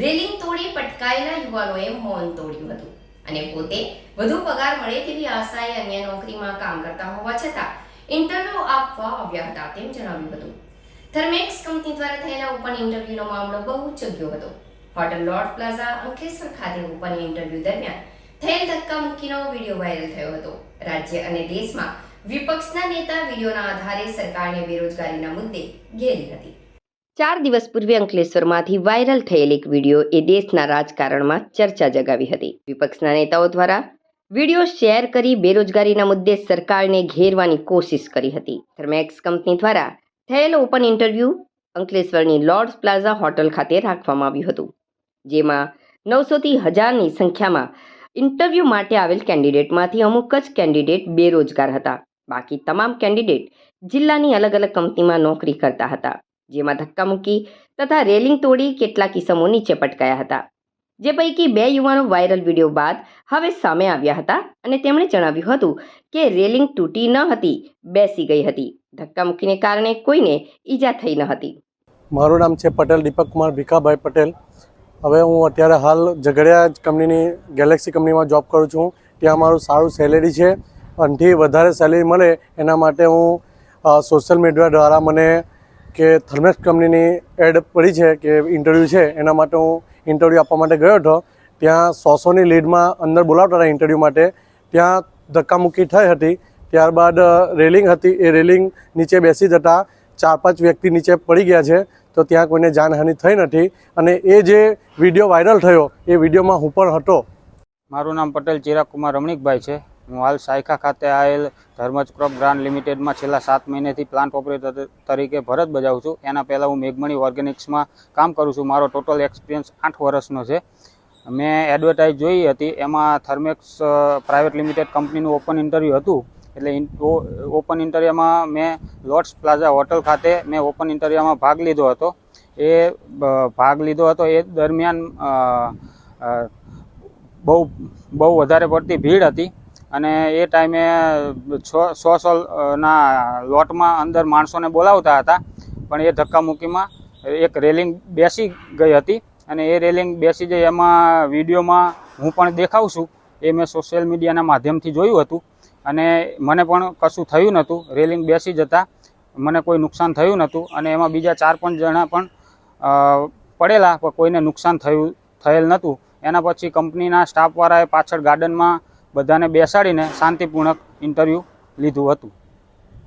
Railing તોડી પટકાયેલા યુવાનોએ મૌન તોડ્યું હતું. અને પોતે વધુ પગાર મળે તેવી આશાએ અન્ય નોકરીમાં કામ કરતા હોવા છતાં ઇન્ટરવ્યુ આપવા આવ્યા હતા તેમ જણાવ્યું હતું. થર્મેક્સ કંપની દ્વારા થયેલા ઓપન ઇન્ટરવ્યુનો મામલો બહુ ચગ્યો હતો. હોટલ લોર્ડ પ્લાઝા અંકલેશ્વર ખાતે ઓપન ઇન્ટરવ્યુ દરમિયાન થયેલ ધક્કામુક્કીનો વીડિયો વાયરલ થયો હતો. રાજ્ય અને દેશમાં વિપક્ષના નેતા વિડીયોના આધારે સરકારને બેરોજગારીના મુદ્દે ઘેરી હતી. ચાર દિવસ પૂર્વે અંકલેશ્વરમાંથી વાયરલ થયેલ એક વીડિયો એ દેશના રાજકારણમાં ચર્ચા જગાવી હતી. વિપક્ષના નેતાઓ દ્વારા વીડિયો શેર કરી બેરોજગારીના મુદ્દે સરકારને ઘેરવાની કોશિશ કરી હતી. થર્મેક્સ કંપની દ્વારા થયેલ ઓપન ઇન્ટરવ્યૂ અંકલેશ્વરની લોર્ડ્સ પ્લાઝા હોટલ ખાતે રાખવામાં આવ્યું હતું, જેમાં નવસોથી હજારની સંખ્યામાં ઇન્ટરવ્યૂ માટે આવેલ કેન્ડિડેટમાંથી અમુક જ કેન્ડિડેટ બેરોજગાર હતા. બાકી તમામ કેન્ડિડેટ જિલ્લાની અલગ અલગ કંપનીમાં નોકરી કરતા હતા. જેમાં ધક્કામુક્કી તથા રેલિંગ તોડી કેટલાક કિસ્મો નીચે પટકાયા હતા. જે પૈકી બે યુવાનો વાયરલ વીડિયો બાદ હવે સામે આવ્યા હતા અને તેમણે જણાવ્યું હતું કે રેલિંગ તૂટી ન હતી, બેસી ગઈ હતી. ધક્કામુક્કીને કારણે કોઈને ઈજા થઈ ન હતી. મારું નામ છે પટેલ દીપક કુમાર ભીખાભાઈ પટેલ. હવે હું અત્યારે હાલ ઝઘડિયા કંપનીની, ગેલેક્સી કંપનીમાં જોબ કરું છું. ત્યાં મારું સારું સેલેરી છે. અનથી વધારે સેલેરી મળે એના માટે હું સોશિયલ મીડિયા દ્વારા મને કે થર્મેક્સ કંપનીની એડ પડી છે કે ઇન્ટરવ્યૂ છે, એના માટે હું ઇન્ટરવ્યૂ આપવા માટે ગયો હતો. ત્યાં સોસોની લીડમાં અંદર બોલાવતા હતા ઇન્ટરવ્યૂ માટે. ત્યાં ધક્કામુક્કી થઈ હતી. ત્યારબાદ રેલિંગ હતી. એ રેલિંગ નીચે બેસી જતાં ચાર પાંચ વ્યક્તિ નીચે પડી ગયા છે. તો ત્યાં કોઈને જાનહાનિ થઈ નથી. અને એ જે વીડિયો વાયરલ થયો, એ વિડીયોમાં હું પણ હતો. મારું નામ પટેલ ચિરાગ કુમાર રમણીકભાઈ છે. હું હાલ સાયખા ખાતે આવેલ ધર્મજ ક્રોપ ગ્રાન્ડ લિમિટેડમાં છેલ્લા સાત મહિનેથી પ્લાન્ટ ઓપરેટર તરીકે ભરત બજાવું છું. એના પહેલાં હું મેઘમણી ઓર્ગેનિક્સમાં કામ કરું છું. મારો ટોટલ એક્સપિરિયન્સ આઠ વર્ષનો છે. મેં એડવર્ટાઇઝ જોઈ હતી. એમાં થર્મેક્સ પ્રાઇવેટ લિમિટેડ કંપનીનું ઓપન ઇન્ટરવ્યૂ હતું. એટલે ઓપન ઇન્ટરવ્યુમાં મેં લોર્ડ્સ પ્લાઝા હોટલ ખાતે મેં ઓપન ઇન્ટરવ્યુમાં ભાગ લીધો હતો. એ ભાગ લીધો હતો. એ દરમિયાન બહુ બહુ વધારે પડતી ભીડ હતી. અને એ ટાઈમે સો સો ના, લોટમાં અંદર માણસોને બોલાવતા હતા. પણ એ ધક્કામુક્કીમાં એક રેલિંગ બેસી ગઈ હતી અને એ રેલિંગ બેસી જઈ એમાં વિડીયોમાં હું પણ દેખાઉં છું. એ મેં સોશિયલ મીડિયાના માધ્યમથી જોયું હતું અને મને પણ કશું થયું નહોતું. રેલિંગ બેસી જતાં મને કોઈ નુકસાન થયું નહોતું અને એમાં બીજા ચાર, પાંચ જણા પણ પડેલા, પણ કોઈને નુકસાન થયું, થયેલ નહોતું. એના પછી કંપનીના સ્ટાફવાળાએ પાછળ ગાર્ડનમાં બધાને બેસાડીને શાંતિપૂર્ણક ઇન્ટરવ્યૂ લીધું હતું.